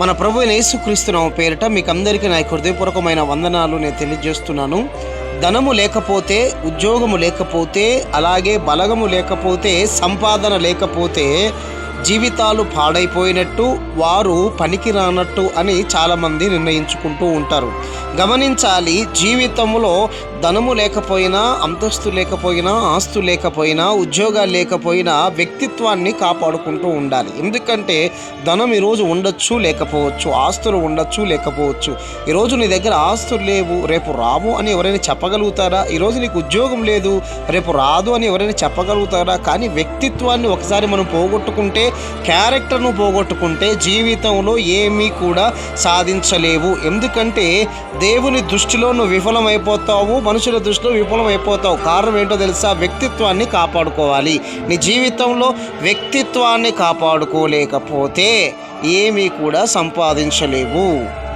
మన ప్రభు అయిన పేరిట మీకు అందరికీ నా హృదయపూర్వకమైన వందనాలు నేను తెలియజేస్తున్నాను. ధనము లేకపోతే ఉద్యోగము లేకపోతే అలాగే బలగము లేకపోతే సంపాదన లేకపోతే జీవితాలు పాడైపోయినట్టు వారు పనికి రానట్టు అని చాలామంది నిర్ణయించుకుంటూ ఉంటారు. గమనించాలి జీవితంలో ధనము లేకపోయినా అంతస్తు లేకపోయినా ఆస్తు లేకపోయినా ఉద్యోగాలు లేకపోయినా వ్యక్తిత్వాన్ని కాపాడుకుంటూ ఉండాలి. ఎందుకంటే ధనం ఈరోజు ఉండొచ్చు లేకపోవచ్చు. ఆస్తులు ఉండొచ్చు లేకపోవచ్చు. ఈరోజు నీ దగ్గర ఆస్తులు లేవు రేపు రావు అని ఎవరైనా చెప్పగలుగుతారా? ఈరోజు నీకు ఉద్యోగం లేదు రేపు రాదు అని ఎవరైనా చెప్పగలుగుతారా? కానీ వ్యక్తిత్వాన్ని ఒకసారి మనం పోగొట్టుకుంటే క్యారెక్టర్ను పోగొట్టుకుంటే జీవితంలో ఏమీ కూడా సాధించలేవు. ఎందుకంటే దేవుని దృష్టిలో నువ్వు విఫలమైపోతావు మనుషుల దృష్టిలో విఫలమైపోతావు. కారణం ఏంటో తెలుసా? వ్యక్తిత్వాన్ని కాపాడుకోవాలి. నీ జీవితంలో వ్యక్తిత్వాన్ని కాపాడుకోలేకపోతే ఏమీ కూడా సంపాదించలేవు.